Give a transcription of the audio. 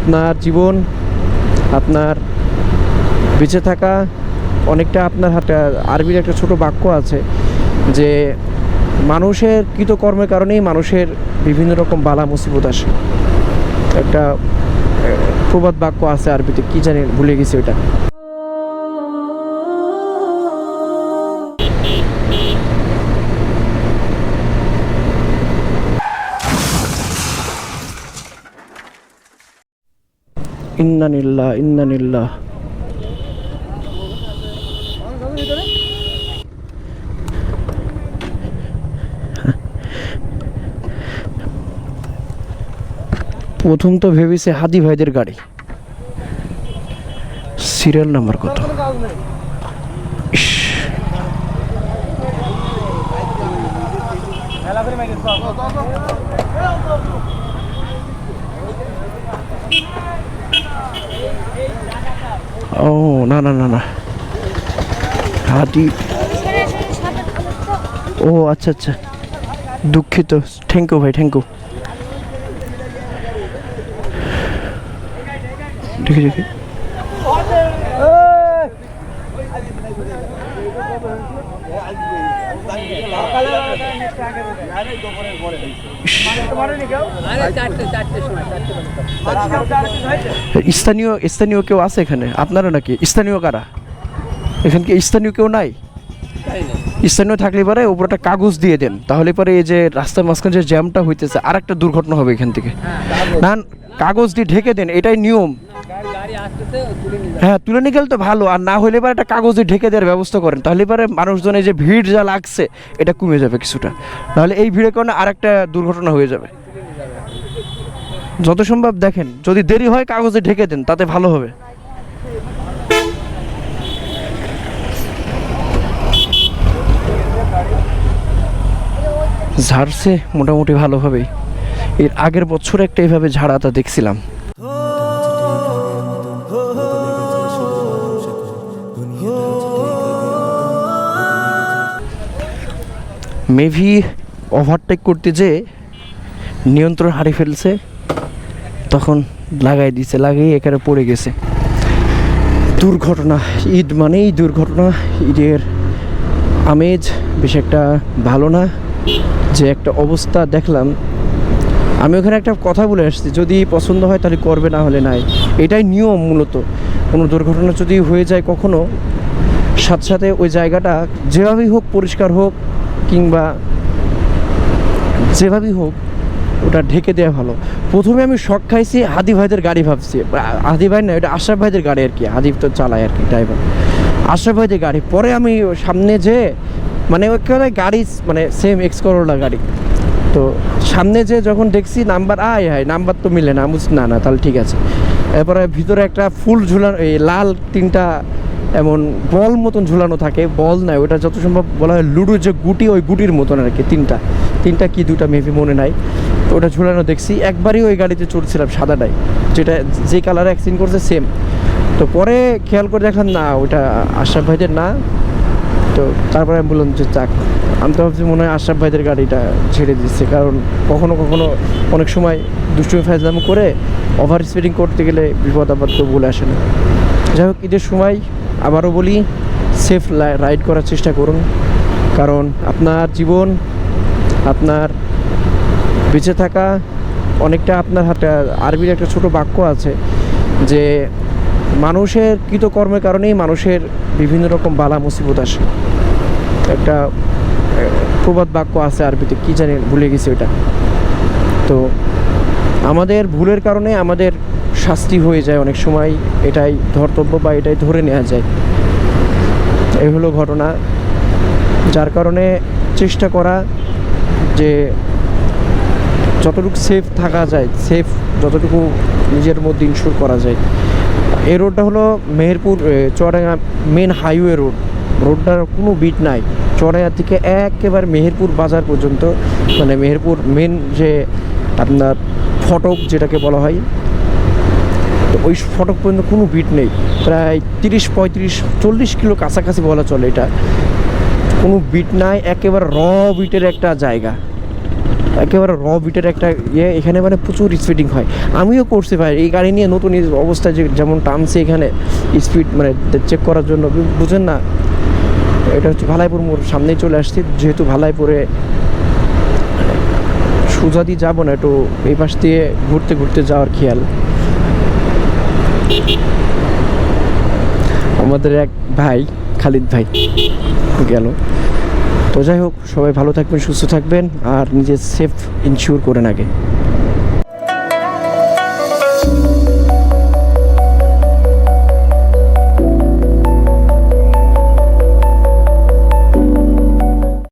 আপনার জীবন, আপনার বেঁচে থাকা, অনেকটা আপনার হাতে, আরবির একটা ছোট বাক্য আছে যে মানুষের কৃতকর্মের কারণেই মানুষের বিভিন্ন রকম বালা, মুসিবত আসে। একটা প্রবাদ বাক্য আছে আরবিতে, কি জানি ভুলে গেছি ওটা ইন্নানিল্লাহ ইন্নানিল্লাহ প্রথম তো ভেবেছে হাদি ভাইদের গাড়ি। সিরিয়াল নাম্বার কত? ইস, ও না না না না হাতি ও আচ্ছা আচ্ছা। দুঃখিত। থ্যাংক ইউ ভাই থ্যাংক ইউ দেখি দেখি। স্থানীয় স্থানীয় কেউ আছে এখানে? আপনারা নাকি? স্থানীয় কারা? এখানে কি স্থানীয় কেউ নাই? স্থানীয় থাকলে পরে উপর একটা কাগজ দিয়ে দেন। তাহলে পরে এই যে রাস্তার মাঝখানে যে জ্যামটা হইতেছে আর একটা দুর্ঘটনা হবে এখান থেকে। না, কাগজ দিয়ে ঢেকে দেন, এটাই নিয়ম। হ্যাঁ তুলে নিয়ে গেলে তো ভালো, আর না হলে পরে একটা কাগজে ঢেকে দেওয়ার ব্যবস্থা করেন। তাহলে পরে মানুষজনের যে ভিড় যা লাগছে, এটা কমে যাবে কিছুটা। নাহলে এই ভিড়ের কারণে আর একটা দুর্ঘটনা হয়ে যাবে। যত সম্ভব দেখেন, যদি দেরি হয় কাগজে ঢেকে দেন, তাতে ভালো হবে। ঝাড়ছে, মোটামুটি ভালোভাবেই। এর আগের বছর একটা এইভাবে ঝাড়াটা দেখছিলাম। মেভি ওভারটেক করতে যে নিয়ন্ত্রণ হারিয়ে ফেলছে, তখন লাগাই দিছে, লাগিয়ে এখানে পড়ে গেছে। দুর্ঘটনা, ঈদ মানেই দুর্ঘটনা, ঈদের আমেজ বেশ একটা ভালো না, যে একটা অবস্থা দেখলাম। আমি ওখানে একটা কথা বলে আসছি, যদি পছন্দ হয় তাহলে করবে, না হলে নাই। এটাই নিয়ম মূলত। কোনো দুর্ঘটনা যদি হয়ে যায় কখনো, সাথে সাথে ওই জায়গাটা যেভাবেই হোক পরিষ্কার হোক কিংবা যেভাবেই হোক ওটা ঢেকে দেওয়া ভালো। প্রথমে আমি শখ খাইছি হাদি ভাইদের গাড়ি ভাবছি। আ- হাদি ভাই না এটা আশরাফ ভাইদের গাড়ি আর কি হাদি তো চালায় আর কি ড্রাইভার আশরাফ ভাইদের গাড়ি। পরে আমি সামনে যে মানে ওইখানে গাড়ি মানে সেম এক্স করোলা গাড়ি। তো সামনে যে যখন দেখছি নাম্বার আয় হায় নাম্বার তো মিলে না বলছি, না না তাহলে ঠিক আছে। এরপরে ভিতরে একটা ফুল ঝুলানো এই লাল তিনটা এমন বল মতন ঝুলানো থাকে, বল নাই, ওটা যত সম্ভব বলা হয় লুডোর যে গুটি, ওই গুটির মতন আর কি, তিনটা। তিনটা কি দুটা মেবি মনে নাই। তো ওটা ঝুলানো দেখছি, একবারই ওই গাড়িতে চড়ছিলাম সাদাটাই যেটা যে কালার অ্যাক্সিডেন্ট করছে সেম তো পরে খেয়াল করে দেখলাম, না, ওটা আশরাফ ভাইদের না। তো তারপরে আমি বললাম যে চাক আমি তো ভাবছি মনে হয় আশরাফ ভাইদের গাড়িটা ছেড়ে দিচ্ছে। কারণ কখনো কখনো অনেক সময় দুষ্টুমি ফাইজলাম করে ওভার স্পিডিং করতে গেলে বিপদ আপদ তো বলে আসে না। যাই হোক, ঈদের সময় আবারও বলি সেফ রাইড করার চেষ্টা করুন। কারণ আপনার জীবন, আপনার বেঁচে থাকা অনেকটা আপনার হাতে, আরবির একটা ছোট বাক্য আছে যে মানুষের কৃতকর্মের কারণেই মানুষের বিভিন্ন রকম বালা, মুসিবত আসে। একটা প্রবাদ বাক্য আছে আরবিতে, কি জানি, ভুলে গেছি ওটা তো আমাদের ভুলের কারণে আমাদের শাস্তি হয়ে যায় অনেক সময়, এটাই ধর্তব্য বা এটাই ধরে নেওয়া যায়। এই হলো ঘটনা। যার কারণে চেষ্টা করা যে যতটুকু সেফ থাকা যায় সেফ যতটুকু নিজের মধ্যে ইনশোর করা যায়। এই রোডটা হলো Meherpur Chuadanga main highway road রোডটার কোনো বিট নাই। চুয়াডাঙ্গা থেকে একেবারে মেহেরপুর বাজার পর্যন্ত মানে মেহেরপুর মেন যে আপনার ফটক যেটাকে বলা হয় ওই ফটক পর্যন্ত কোনো বিট নেই। প্রায় তিরিশ, পঁয়ত্রিশ, চল্লিশ কিলো কাছাকাছি বলা চলে এটা। কোনো বিট নাই, একেবারে র বিটের একটা জায়গা। একেবারে র বিটের একটা ইয়ে এখানে মানে প্রচুর স্পিডিং হয়। আমিও করছি ভাই, এই গাড়ি নিয়ে নতুন অবস্থায় যে যেমন টানছে এখানে স্পিড মানে চেক করার জন্য বুঝেন না? এটা হচ্ছে ভালাইপুর মোড়, সামনেই চলে আসছি। যেহেতু ভালাইপুরে সোজা দিয়ে যাব না, একটু এই পাশ দিয়ে ঘুরতে ঘুরতে যাওয়ার খেয়াল। আমাদের এক ভাই, খালিদ ভাই, গেল। তো যাই হোক, সবাই ভালো থাকবেন, সুস্থ থাকবেন, আর নিজের সেফ ইনশিওর করেন আগে